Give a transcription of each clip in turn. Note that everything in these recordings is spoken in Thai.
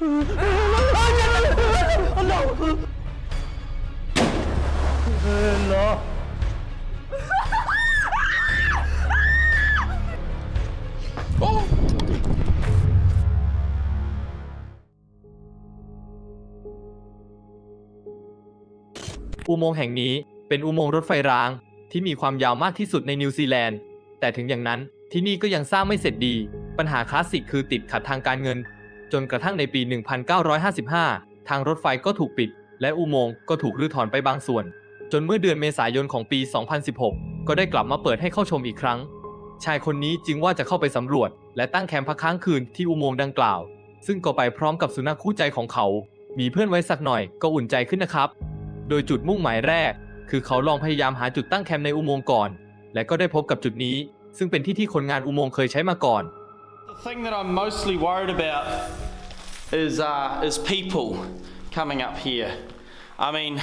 อุโมงค์แห่งนี้เป็นอุโมงค์รถไฟราง ที่มีความยาวมากที่สุดในนิวซีแลนด์ แต่ถึงอย่างนั้นที่นี่ก็ยังสร้างไม่เสร็จดี ปัญหาคลาสสิกคือติดขัดทางการเงิน จนกระทั่งในปี 1955 ทางรถไฟก็ถูกปิด และอุโมงค์ก็ถูกรื้อถอนไปบางส่วน จนเมื่อเดือนเมษายนของปี 2016 ก็ได้กลับมาเปิดให้เข้าชมอีกครั้ง ชายคนนี้จึงว่าจะเข้าไปสำรวจ และตั้งแคมป์พักค้างคืนที่อุโมงค์ดังกล่าว ซึ่งก็ไปพร้อมกับสุนัขคู่ใจของเขา มีเพื่อนไว้สักหน่อยก็อุ่นใจขึ้นนะครับ โดยจุดมุ่งหมายแรก คือเขาลองพยายามหาจุดตั้งแคมป์ในอุโมงค์ก่อน และก็ได้พบกับจุดนี้ ซึ่งเป็นที่ที่คนงานอุโมงค์เคยใช้มาก่อน thing that I'm mostly worried about is uh, is people coming up here. I mean,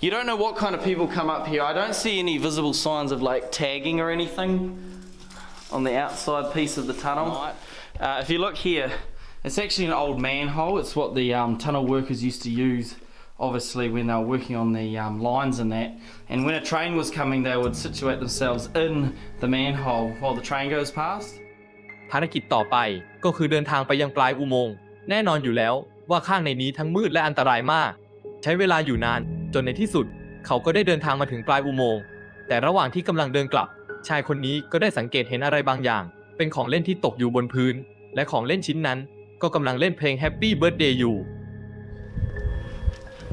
you don't know what kind of people come up here. I don't see any visible signs of like tagging or anything on the outside piece of the tunnel. Uh, if you look here, it's actually an old manhole. It's what the um, tunnel workers used to use. Obviously, when they were working on the um, lines and that, and when a train was coming, they would situate themselves in the manhole while the train goes past. ภารกิจต่อไปก็คือเดินทางไปยังปลายอุโมงค์แน่นอนอยู่แล้วว่าข้างในนี้ทั้งมืดและอันตรายมาก ใช้เวลาอยู่นาน จนในที่สุด เขาก็ได้เดินทางมาถึงปลายอุโมงค์แต่ระหว่างที่กำลังเดินกลับ ชายคนนี้ก็ได้สังเกตเห็นอะไรบางอย่าง เป็นของเล่นที่ตกอยู่บนพื้น และของเล่นชิ้นนั้น ก็กำลังเล่นเพลง Happy Birthday อยู่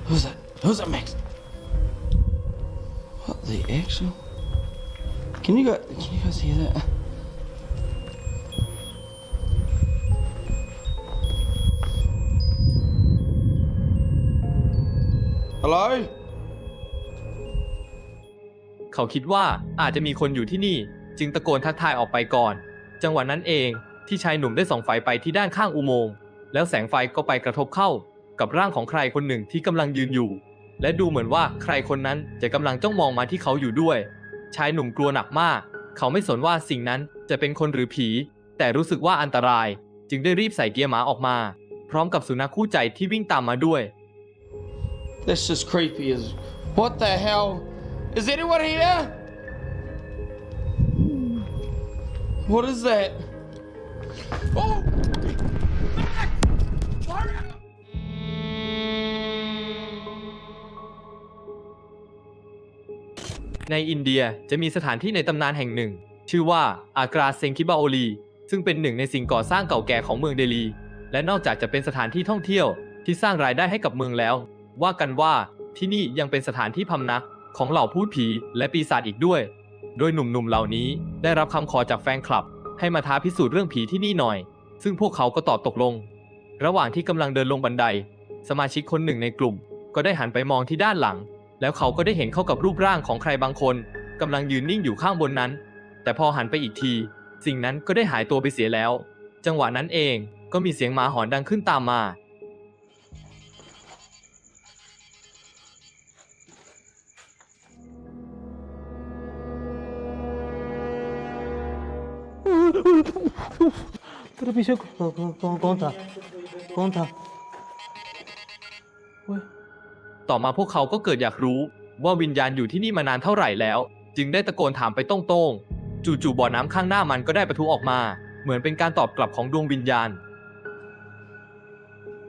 Who's that? Who's that, Max? What the actual? Can you go? Can you guys hear that? Hello? เขาคิดว่าอาจจะมีคนอยู่ที่นี่ จึงตะโกนทักทายออกไปก่อน จังหวะนั้นเองที่ชายหนุ่มได้ส่องไฟไปที่ด้านข้างอุโมงค์แล้วแสงไฟก็ไปกระทบเข้า กับร่างของใครคนหนึ่งที่กำลังยืนอยู่ และดูเหมือนว่าใครคนนั้นจะกำลังจ้องมองมาที่เขาอยู่ด้วย ชายหนุ่มกลัวหนักมาก เขาไม่สนว่าสิ่งนั้นจะเป็นคนหรือผี แต่รู้สึกว่าอันตราย จึงได้รีบใส่เกียร์หมาออกมา พร้อมกับสุนัขคู่ใจที่วิ่งตามมาด้วย That's just creepy as. What the hell? Is anyone here? What is that? Oh! ในอินเดียจะมีสถานที่ในตำนานแห่งหนึ่ง ชื่อว่าอากราเซงคิบาโอลีซึ่งเป็นหนึ่งในสิ่งก่อสร้างเก่าแก่ของเมืองเดลี และนอกจากจะเป็นสถานที่ท่องเที่ยวที่สร้างรายได้ให้กับเมืองแล้ว ว่ากันว่าที่นี่ยังเป็นสถานที่พำนักของเหล่าพูดผีและปีศาจอีกด้วย โดยหนุ่มๆเหล่านี้ได้รับคำขอจากแฟนคลับ ให้มาท้าพิสูจน์เรื่องผีที่นี่หน่อย ซึ่งพวกเขาก็ตอบตกลง ระหว่างที่กำลังเดินลงบันได สมาชิกคนหนึ่งในกลุ่ม ก็ได้หันไปมองที่ด้านหลัง แล้วเขาก็ได้เห็นเข้ากับรูปร่างของใครบางคนกำลังยืนนิ่งอยู่ข้างบนนั้น แต่พอหันไปอีกที สิ่งนั้นก็ได้หายตัวไปเสียแล้ว จังหวะนั้นเองก็มีเสียงหมาหอนดังขึ้นตามมา तेरे पीछे कौन कौन कौन था कौन था ต่อมาพวกเขาก็เกิดอยากรู้ ว่าวิญญาณอยู่ที่นี่มานานเท่าไหร่แล้ว จึงได้ตะโกนถามไปต้งๆจู่ๆบ่อน้ำข้างหน้ามันก็ได้ประทุออกมา เหมือนเป็นการตอบกลับของดวงวิญญาณ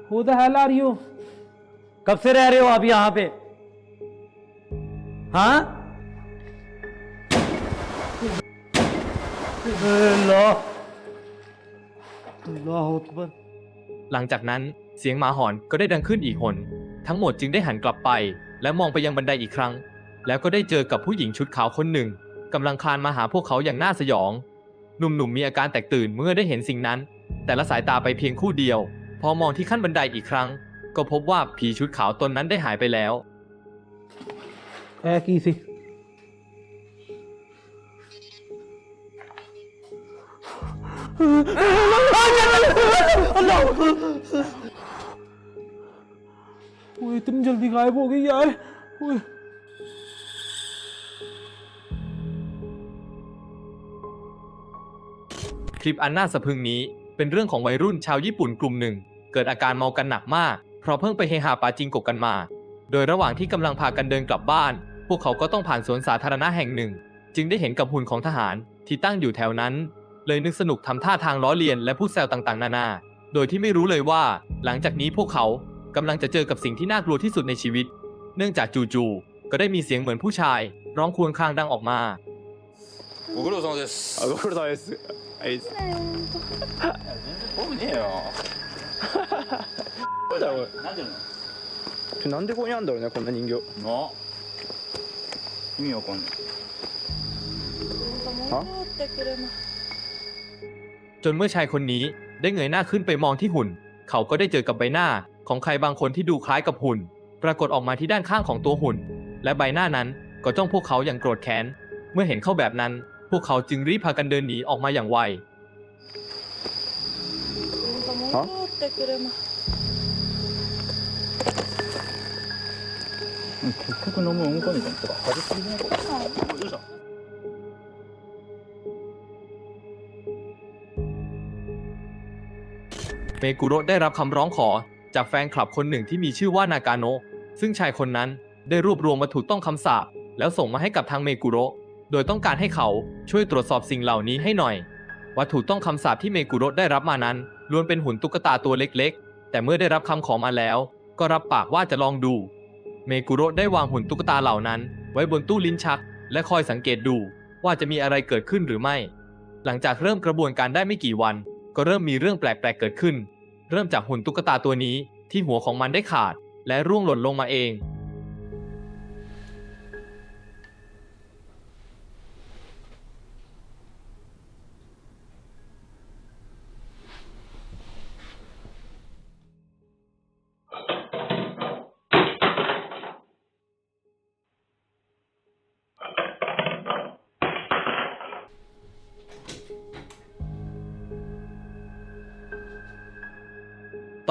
Who the hell are you? कब से रह रहे हो आप यहाँ पे हाँ หลังจากนั้นเสียงหมาหอนก็ได้ดังขึ้นอีกหน ทั้งหมดจึงได้หันกลับไป และมองไปยังบันไดอีกครั้ง แล้วก็ได้เจอกับผู้หญิงชุดขาวคนหนึ่งกำลังคลานมาหาพวกเขาอย่างน่าสยอง หนุ่มๆมีอาการแตกตื่นเมื่อได้เห็นสิ่งนั้น แต่ละสายตาไปเพียงคู่เดียว พอมองที่ขั้นบันไดอีกครั้ง ก็พบว่าผีชุดขาวตนนั้นได้หายไปแล้ว แอร์กี่สิ वो इतनी जल्दी गायब हो गई यार ओए "คลิปอันน่าสะพรึงนี้เป็นเรื่องของวัยรุ่นชาวญี่ปุ่นกลุ่มหนึ่ง เกิดอาการเมากันหนักมาก เพราะเพิ่งไปเฮฮาปาจิงโกะกันมา โดยระหว่างที่กำลังพากันเดินกลับบ้าน พวกเขาก็ต้องผ่านสวนสาธารณะแห่งหนึ่ง จึงได้เห็นกับหุ่นของทหารที่ตั้งอยู่แถวนั้น เลยนึกสนุกทำท่าทางล้อเลียนและพูดแซวต่างๆ นานา โดยที่ไม่รู้เลยว่า หลังจากนี้พวกเขากำลังจะเจอกับสิ่งที่น่ากลัวที่สุดในชีวิต เนื่องจากจู่ๆก็ได้มีเสียงเหมือนผู้ชาย ร้องครวญครางดังออกมา ご苦労様ですあご苦労様ですはい僕ねえよこれだおいなんでるちょなんでここにあんだろうねこんな人形のな意味わかんないは戻ってくれます จนเมื่อชายคนนี้ได้เงยหน้าขึ้นไปมองที่หุ่น เขาก็ได้เจอกับใบหน้าของใครบางคนที่ดูคล้ายกับหุ่น ปรากฏออกมาที่ด้านข้างของตัวหุ่น และใบหน้านั้นก็จ้องพวกเขาอย่างโกรธแค้น เมื่อเห็นเข้าแบบนั้น พวกเขาจึงรีบพากันเดินหนีออกมาอย่างไว 戻ってくれます 結局飲むうんこにとか恥ずかしいなこれどうした มกุโระได้รับคำร้องขอ จากแฟนคลับคนหนึ่งที่มีชื่อว่านากาโนะซึ่งชายคนนั้นได้รวบรวมวัตถุต้องคำสาปแล้วส่งมาให้กับทางเมกุโระโดยต้องการให้เขาช่วยตรวจสอบสิ่งเหล่านี้ให้หน่อย วัตถุต้องคำสาปที่เมกุโระได้รับมานั้นล้วนเป็นหุ่นตุ๊กตาตัวเล็กๆ แต่เมื่อได้รับคำขอมาแล้ว ก็รับปากว่าจะลองดู เมกุโระได้วางหุ่นตุ๊กตาเหล่านั้น ไว้บนตู้ลิ้นชัก และคอยสังเกตดูว่าจะมีอะไรเกิดขึ้นหรือไม่ หลังจากเริ่มกระบวนการได้ไม่กี่วัน ก็เริ่มมีเรื่องแปลกๆเกิดขึ้น เริ่มจากหุ่นตุ๊กตาตัวนี้ที่หัวของมันได้ขาด และร่วงหล่นลงมาเอง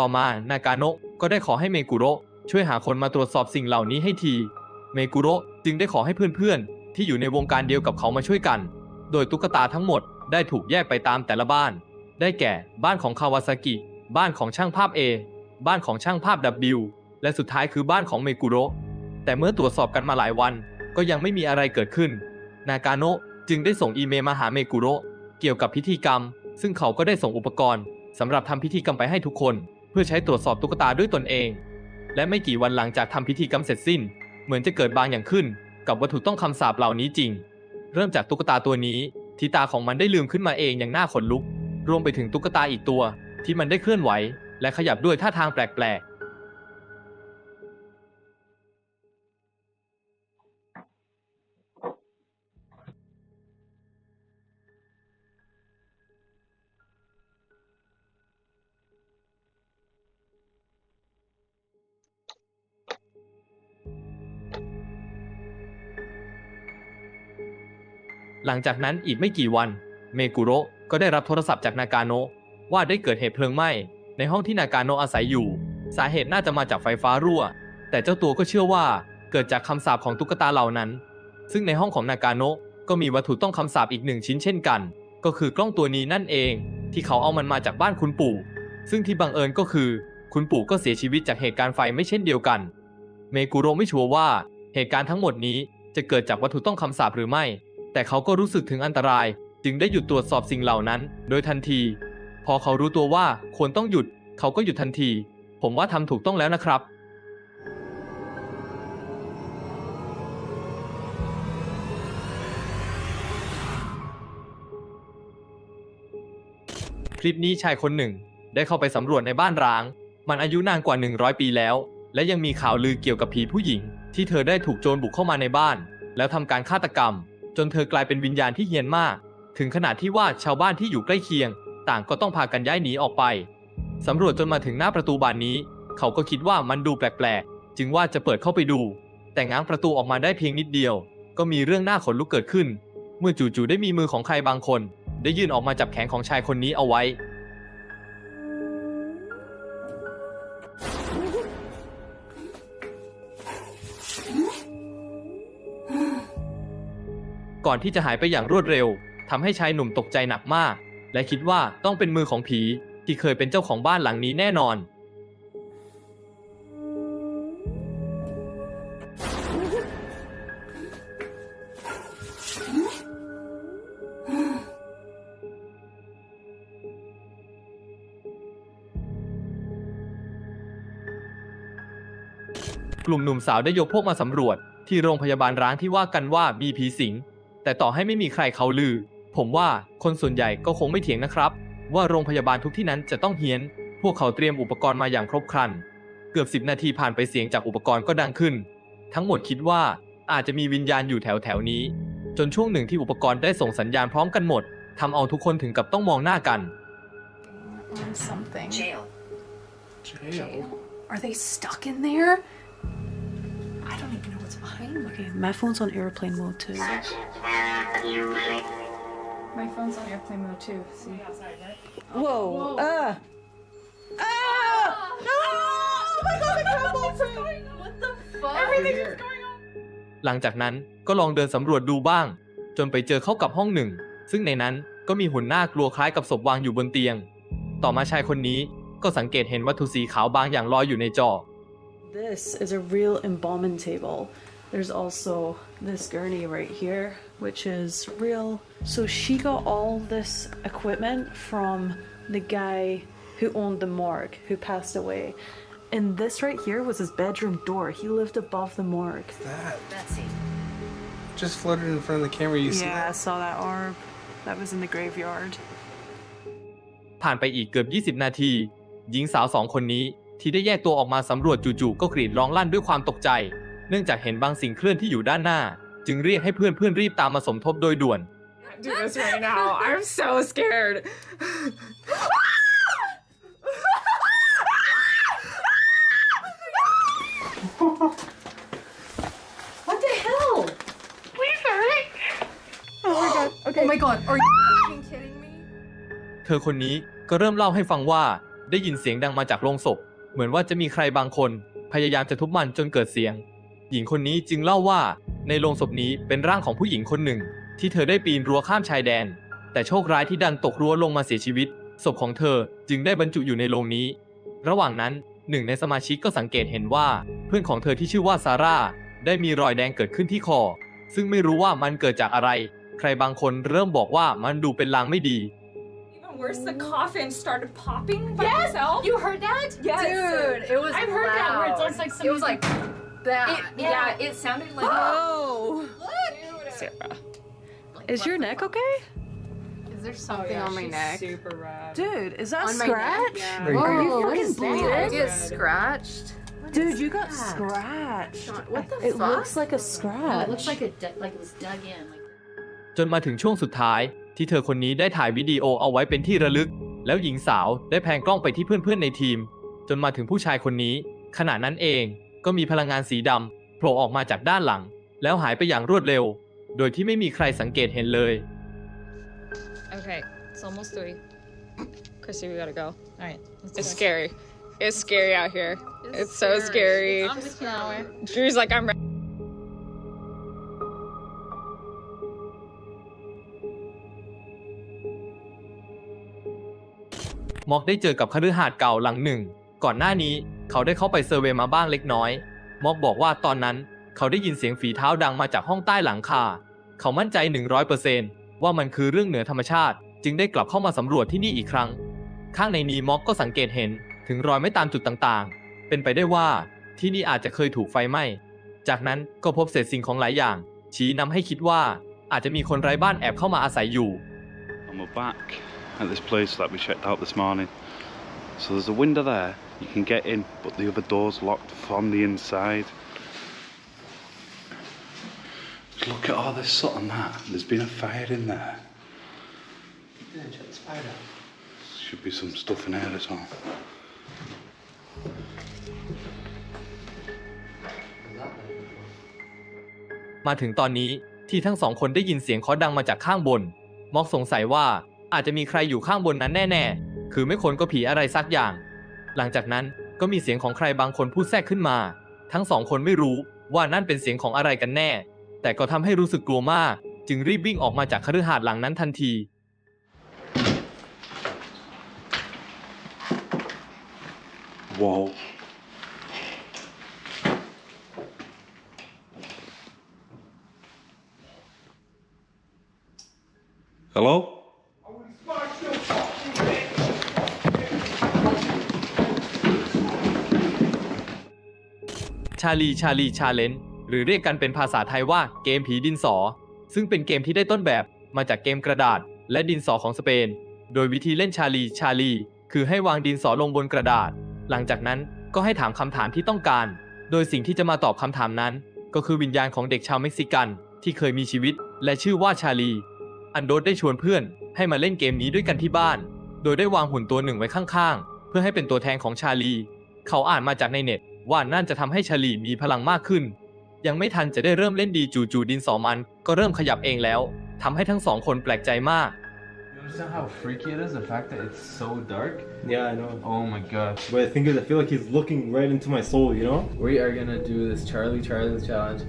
ต่อมานากาโนะก็ได้ขอให้เมกุโระช่วยหาคนมาตรวจสอบสิ่งเหล่านี้ให้ที เมกุโระจึงได้ขอให้เพื่อนๆ ที่อยู่ในวงการเดียวกับเขามาช่วยกัน โดยตุ๊กตาทั้งหมดได้ถูกแยกไปตามแต่ละบ้าน ได้แก่บ้านของคาวาซากิ บ้านของช่างภาพ A บ้านของช่างภาพ W และสุดท้ายคือบ้านของเมกุโระแต่เมื่อตรวจสอบกันมาหลายวัน ก็ยังไม่มีอะไรเกิดขึ้น นากาโนะจึงได้ส่งอีเมลมาหาเมกุโระเกี่ยวกับพิธีกรรม ซึ่งเขาก็ได้ส่งอุปกรณ์สำหรับทำพิธีกรรมไปให้ทุกคน เพื่อใช้ตรวจสอบตุ๊กตาด้วยตนเอง และไม่กี่วันหลังจากทำพิธีกรรมเสร็จสิ้น เหมือนจะเกิดบางอย่างขึ้น กับวัตถุต้องคำสาปเหล่านี้จริง เริ่มจากตุ๊กตาตัวนี้ที่ตาของมันได้ลืมขึ้นมาเองอย่างน่าขนลุก รวมไปถึงตุ๊กตาอีกตัว ที่มันได้เคลื่อนไหว และขยับด้วยท่าทางแปลกๆ ลังจากนั้นอีกไม่กี่วัน เมกุโระก็ได้รับโทรศัพท์จากนากาโนะว่าได้เกิดเหตุเพลิงไหม้ในห้องที่นากาโนะอาศัยอยู่ สาเหตุน่าจะมาจากไฟฟ้ารั่ว แต่เจ้าตัวก็เชื่อว่าเกิดจากคำสาปของตุ๊กตาเหล่านั้น ซึ่งในห้องของนากาโนะก็มีวัตถุต้องคำสาปอีกหนึ่งชิ้นเช่นกัน ก็คือกล้องตัวนี้นั่นเอง ที่เขาเอามันมาจากบ้านคุณปู่ ซึ่งที่บังเอิญก็คือ คุณปู่ก็เสียชีวิตจากเหตุการณ์ไฟไม่เช่นเดียวกัน เมกุโระไม่ชัวร์ว่าเหตุการณ์ทั้งหมดนี้จะเกิดจากวัตถุต้องคำสาปหรือไม่ แต่เขาก็รู้สึกถึงอันตราย จึงได้หยุดตรวจสอบสิ่งเหล่านั้น โดยทันที พอเขารู้ตัวว่าควรต้องหยุด เขาก็หยุดทันที ผมว่าทำถูกต้องแล้วนะครับคลิปนี้ชายคนหนึ่ง ได้เข้าไปสำรวจในบ้านร้าง มันอายุนานกว่า 100 ปีแล้ว และยังมีข่าวลือเกี่ยวกับผีผู้หญิง ที่เธอได้ถูกโจรบุกเข้ามาในบ้าน แล้วทำการฆาตกรรม จนเธอกลายเป็นวิญญาณที่เฮี้ยนมาก ถึงขนาดที่ว่าชาวบ้านที่อยู่ใกล้เคียง ต่างก็ต้องพากันย้ายหนีออกไปสำรวจจนมาถึงหน้าประตูบานนี้ เขาก็คิดว่ามันดูแปลกๆ จึงว่าจะเปิดเข้าไปดู แต่ง้างประตูออกมาได้เพียงนิดเดียว ก็มีเรื่องหน้าขนลุกเกิดขึ้น เมื่อจู่ๆได้มีมือของใครบางคน ได้ยื่นออกมาจับแขนของชายคนนี้เอาไว้ ก่อนที่จะหายไปอย่างรวดเร็ว ทำให้ชายหนุ่มตกใจหนักมาก และคิดว่าต้องเป็นมือของผีที่เคยเป็นเจ้าของบ้านหลังนี้แน่นอน กลุ่มหนุ่มสาวได้ยกพวกมาสำรวจ ที่โรงพยาบาลร้างที่ว่ากันว่ามีผีสิง แต่ต่อให้ไม่มีใครเขาลือ ผมว่าคนส่วนใหญ่ก็คงไม่เถียงนะครับ ว่าโรงพยาบาลทุกที่นั้นจะต้องเฮี้ยน พวกเขาเตรียมอุปกรณ์มาอย่างครบครัน เกือบ10นาทีผ่านไปเสียงจากอุปกรณ์ก็ดังขึ้น ทั้งหมดคิดว่าอาจจะมีวิญญาณอยู่แถวแถวๆนี้ จนช่วงหนึ่งที่อุปกรณ์ได้ส่งสัญญาณพร้อมกันหมดทำเอาทุกคนถึงกับต้องมองหน้ากัน on something. Jail. Jail. Are they stuck in there? I don't even know what's behind me. Okay, my phone's on airplane mode too. My phone's on airplane mode too. See? Whoa. Ah. Ah! No! Oh my god, the crumbles! What the fuck? Everything is going on. หลังจากนั้นก็ลองเดินสำรวจดูบ้าง จนไปเจอเข้ากับห้องหนึ่ง ซึ่งในนั้นก็มีหุ่นหน้ากลัวคล้ายกับศพวางอยู่บนเตียง ต่อมาชายคนนี้ก็สังเกตเห็นวัตถุสีขาวบางอย่างลอยอยู่ในจอ This is a real embalming table. There's also this gurney right here, which is real. So she got all this equipment from the guy who owned the morgue, who passed away. And this right here was his bedroom door. He lived above the morgue. That Betsy. just floated in front of the camera. You see Yeah, I that? saw that orb. That was in the graveyard. ผ่านไปอีกเกือบ 20 นาที หญิงสาวสองคนนี้ที่ได้แยกตัวออกมาสำรวจจู่ๆก็กรีดร้องลั่นด้วยความตกใจ เ นื่องจากเห็นบางสิ่งเคลื่อนที่อยู่ด้านหน้า จึงเรียกให้เพื่อนเพื่อนๆรีบตามมาสมทบโดยด่วน Do this right now. I'm so scared. What the hell? Please hurry. Oh my god. Okay. Oh my god, are you f***ing kidding me? เธอคนนี้ก็เริ่มเล่าให้ฟังว่าได้ยินเสียงดังมาจากโรงศพ เหมือนว่าจะมีใครบางคน พยายามจะทุบมันจนเกิดเสียง หญิงคนนี้จึงเล่าว่า ในโรงศพนี้เป็นร่างของผู้หญิงคนหนึ่ง ที่เธอได้ปีนรั้วข้ามชายแดน แต่โชคร้ายที่ดันตกรั้วลงมาเสียชีวิต ศพของเธอจึงได้บรรจุอยู่ในโรงนี้ ระหว่างนั้นหนึ่งในสมาชิกก็สังเกตเห็นว่า เพื่อนของเธอที่ชื่อว่าซาร่าได้มีรอยแดงเกิดขึ้นที่คอ ซึ่งไม่รู้ว่ามันเกิดจากอะไร ใครบางคนเริ่มบอกว่ามันดูเป็นลางไม่ดี Even worse, the coffin started popping by Yes, itself. you heard that? Yes. Dude, it was I've heard that where it's loud. like It was like that. It- yeah. yeah. it sounded like Oh. Is your neck okay? Is there something on my neck? Super rad. Dude, is that On my scratch? neck? Are you- Are you Whoa, what fucking is that? bleeding? I get scratched. Dude, you got that? scratched. What the it fuck? looks like a No, scratch. it looks like it du- like it was dug in. Like จนมาถึงช่วงสุดท้าย ที่เธอคนนี้ได้ถ่ายวิดีโอเอาไว้เป็นที่ระลึก แล้วหญิงสาวได้แพนกล้องไปที่เพื่อนๆในทีม จนมาถึงผู้ชายคนนี้ ขณะนั้นเอง ก็มีพลังงานสีดำโผล่ออกมาจากด้านหลัง แล้วหายไปอย่างรวดเร็ว โดยที่ไม่มีใครสังเกตเห็นเลย Okay, it's almost three. Chrissy, we gotta go. All right, it's scary. It's scary out here. It's, so scary. I'm scary. Drew's like, I'm ready. ม็อกได้เจอกับคฤหาสน์เก่าหลังหนึ่ง ก่อนหน้านี้เขาได้เข้าไปเซอร์เวยมาบ้างเล็กน้อย ม็อกบอกว่าตอนนั้นเขาได้ยินเสียงฝีเท้าดังมาจากห้องใต้หลังคา เขามั่นใจ 100%ว่ามันคือเรื่องเหนือธรรมชาติ จึงได้กลับเข้ามาสำรวจที่นี่อีกครั้ง ข้างในนี้ม็อกก็สังเกตเห็นถึงรอยไม่ตามจุดต่างๆ เป็นไปได้ว่าที่นี่อาจจะเคยถูกไฟไหม้ จากนั้นก็พบเศษสิ่งของหลายอย่าง ชี้นำให้คิดว่าอาจจะมีคนไร้บ้านแอบเข้ามาอาศัยอยู่ And we're back at this place that we checked out this morning. So there's a window there, you can get in, but the other door's locked from the inside. Look at all this soot and that. There's been a fire in there. Should be some stuff in here as well. มาถึงตอนนี้ที่ทั้งสองคนได้ยินเสียงเคาะดังมาจากข้างบน ม็อกสงสัยว่าอาจจะมีใครอยู่ข้างบนนั้นแน่ ๆ คือไม่คนก็ผีอะไรสักอย่าง หลังจากนั้นก็มีเสียงของใครบางคนพูดแทรกขึ้นมา ทั้งสองคนไม่รู้ว่านั่นเป็นเสียงของอะไรกันแน่ แต่ก็ทำให้รู้สึกกลัวมาก จึงรีบวิ่งออกมาจากคฤหาสน์หลังนั้นทันที Whoa. Hello? ชาลีชาลีชาเลนหรือเรียกกันเป็นภาษาไทยว่าเกมผีดินสอ ซึ่งเป็นเกมที่ได้ต้นแบบมาจากเกมกระดาษ และดินสอของสเปน โดยวิธีเล่นชาลีชาลี คือให้วางดินสอลงบนกระดาษ หลังจากนั้นก็ให้ถามคำถามที่ต้องการ โดยสิ่งที่จะมาตอบคำถามนั้น ก็คือวิญญาณของเด็กชาวเม็กซิกันที่เคยมีชีวิต และชื่อว่าชาลี อันโดสได้ชวนเพื่อนให้มาเล่นเกมนี้ด้วยกันที่บ้าน โดยได้วางหุ่นตัวหนึ่งไว้ข้างๆ เพื่อให้เป็นตัวแทนของชาลี เขาอ่านมาจากในเน็ต ว่านั่นจะทำให้ชาลีมีพลังมากขึ้น ยังไม่ทันจะได้เริ่มเล่นดีจู่ๆดินสอมัน ก็เริ่มขยับเองแล้วทำให้ทั้งสองคนแปลกใจมาก You understand how freaky it is? The fact that it's so dark? Yeah, I know. Oh my god. But the thing is, I feel like he's looking right into my soul, you know? We are gonna do this Charlie Charlie challenge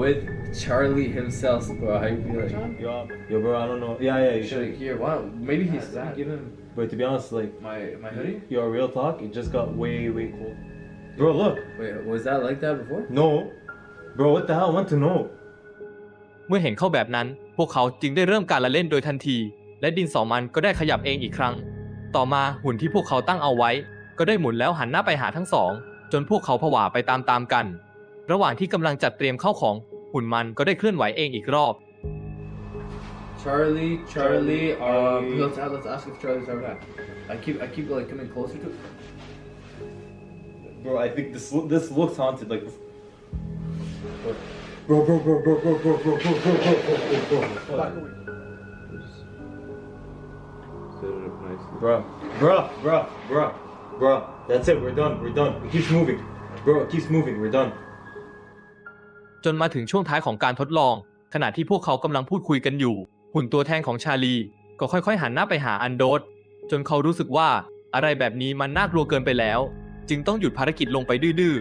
with Charlie himself, bro. How you feel, Sean? Yo, yo, bro, I don't know. Yeah, yeah, you Should I should. hear? Wow, maybe he's sad. Give him But to be honest, like, my my hoodie. your real talk, it just got way, way cold. Bro, look. Wait, was that like that before? No. Bro, what the hell? I want to know. เมื่อเห็นเข้าแบบนั้น พวกเขาจึงได้เริ่มการละเล่นโดยทันที และดินสอมันก็ได้ขยับเองอีกครั้ง ต่อมาหุ่นที่พวกเขาตั้งเอาไว้ ก็ได้หมุนแล้วหันหน้าไปหาทั้งสอง จนพวกเขาผวาไปตามๆกัน ระหว่างที่กำลังจัดเตรียมเข้าของ หุ่นมันก็ได้เคลื่อนไหวเองอีกรอบ Charlie, Charlie. Um, Charlie. let's let's ask if Charlie's ever back. I keep I keep like coming closer to. Bro, I think this lo- this looks haunted. Like, bro, bro, bro, bro, bro, bro, bro, bro, bro, bro, bro, bro, bro. Bro, bro, bro, bro, bro. That's it. We're done. We're done. It keeps moving. Bro, it keeps moving. We're done. จนมาถึงช่วงท้ายของการทดลอง ขณะที่พวกเขากำลังพูดคุยกันอยู่ หุ่นตัวแทนของชาลี ก็ค่อยๆ หันหน้าไปหาอันโดสจนเขารู้สึกว่าอะไรแบบนี้มันน่ากลัวเกินไปแล้ว จึงต้องหยุดภารกิจลงไปดื้อ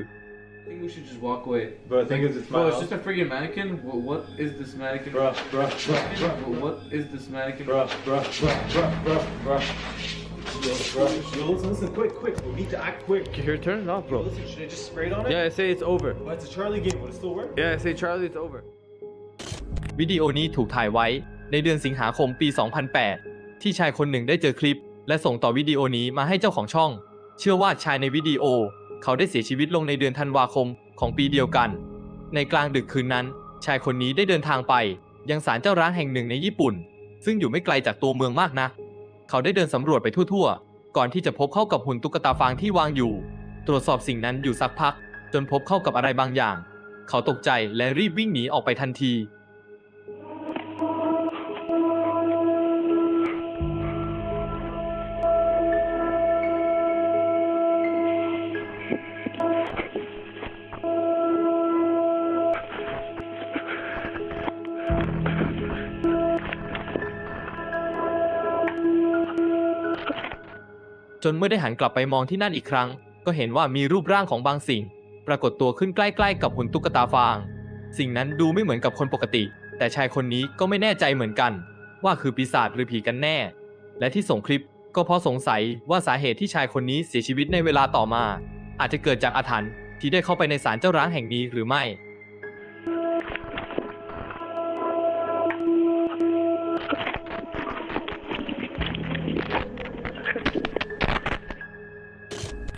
I think we should just walk away. Bro, the thing is, it's my Bro, it's house. just a freaking mannequin. What, what is this mannequin? Bro, bro, bro, bro, What- What is this mannequin? bro, bro, bro, bro, bro, bro. Yo, bro, yo, listen, listen, quick, quick. We need to act quick. Here, turn it off, Yo, bro. listen, should I just spray it on it? Yeah, I say it's over. But it's a Charlie game. Would it still work? Yeah, I say Charlie, it's over. ๆวิดีโอนี้ถูกถ่ายไว้ ในเดือนสิงหาคมปี 2008 ที่ชายคนหนึ่งได้เจอคลิป และส่งต่อวิดีโอนี้มาให้เจ้าของช่อง เชื่อว่าชายในวิดีโอ เขาได้เสียชีวิตลงในเดือนธันวาคมของปีเดียวกัน ในกลางดึกคืนนั้น ชายคนนี้ได้เดินทางไป ยังศาลเจ้าร้างแห่งหนึ่งในญี่ปุ่น ซึ่งอยู่ไม่ไกลจากตัวเมืองมากนะ เขาได้เดินสำรวจไปทั่วๆ ก่อนที่จะพบเข้ากับหุ่นตุ๊กตาฟางที่วางอยู่ ตรวจสอบสิ่งนั้นอยู่สักพัก จนพบเข้ากับอะไรบางอย่าง เขาตกใจและรีบวิ่งหนีออกไปทันที นเมื่อได้หันกลับไปมองที่นั่นอีกครั้ง ก็เห็นว่ามีรูปร่างของบางสิ่ง ปรากฏตัวขึ้นใกล้ๆ กับหุ่นตุ๊กตาฟาง สิ่งนั้นดูไม่เหมือนกับคนปกติ แต่ชายคนนี้ก็ไม่แน่ใจเหมือนกัน ว่าคือปีศาจหรือผีกันแน่ และที่ส่งคลิปก็เพราะสงสัยว่าสาเหตุที่ชายคนนี้เสียชีวิตในเวลาต่อมา อาจจะเกิดจากอาถรรพ์ที่ได้เข้าไปในศาลเจ้าร้างแห่งนี้หรือไม่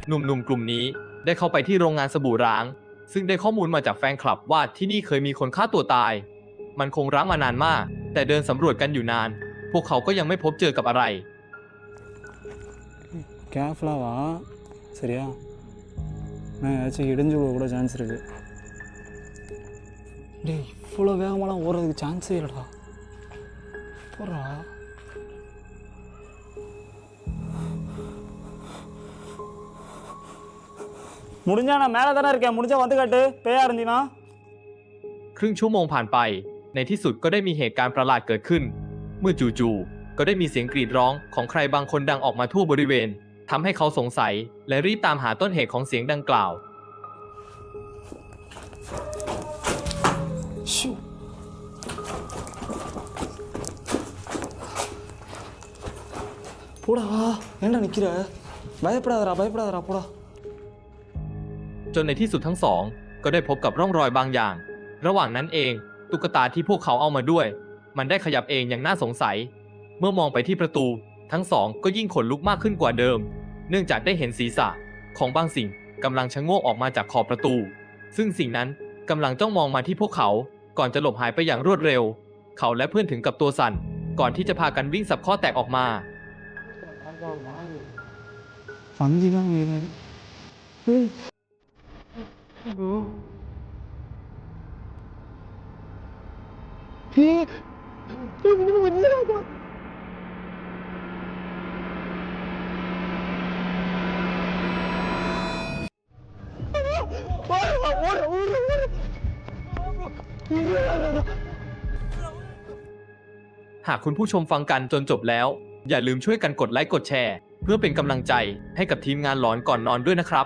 หนุ่มๆ กลุ่มนี้ได้เข้าไปที่โรงงานสบู่ร้าง ซึ่งได้ข้อมูลมาจากแฟนคลับว่าที่นี่เคยมีคนฆ่าตัวตาย มันคงร้างมานานมาก แต่เดินสำรวจกันอยู่นาน พวกเขาก็ยังไม่พบเจอกับอะไร கேர்ஃபுல்லாக வா சரியா நான் ஏதாச்சும் இடிஞ்சு விழ கூட சான்ஸ் இருக்கு டேய் இவ்வளோ வேகமாலாம் ஓடுறதுக்கு சான்ஸே இல்லைடா போடுறா முடிஞ்சா நான் மேலே தானே இருக்கேன் முடிஞ்சா வந்து காட்டு பேயா இருந்தீனா ครึ่งชั่วโมงผ่านไป ในที่สุดก็ได้มีเหตุการณ์ประหลาดเกิดขึ้น เมื่อจู่ๆ ก็ได้มีเสียงกรีดร้องของใครบางคนดังออกมาทั่วบริเวณ ทำให้เขาสงสัย และรีบตามหาต้นเหตุของเสียงดังกล่าว ஷூ போடா ஏன்டா நிற்கிற பயப்படாதடா பயப்படாதடா போடா จ นในที่สุดทั้งสอง ก็ได้พบกับร่องรอยบางอย่าง ระหว่างนั้นเอง ตุ๊กตาที่พวกเขาเอามาด้วย มันได้ขยับเองอย่างน่าสงสัย เมื่อมองไปที่ประตู ทั้งสองก็ยิ่งขนลุกมากขึ้นกว่าเดิม เนื่องจากได้เห็นศีรษะของบางสิ่งกำลังชะโงกออกมาจากขอบประตู ซึ่งสิ่งนั้นกำลังจ้องมองมาที่พวกเขา ก่อนจะหลบหายไปอย่างรวดเร็ว เขาและเพื่อนถึงกับตัวสั่น ก่อนที่จะพากันวิ่งสับข้อแตกออกมา ฝังจริงบ้างเลยเฮ้ ยหากคุณผู้ชมฟังกันจนจบแล้ว อย่าลืมช่วยกันกดไลค์กดแชร์ เพื่อเป็นกำลังใจให้กับทีมงานหลอนก่อนนอนด้วยนะครับ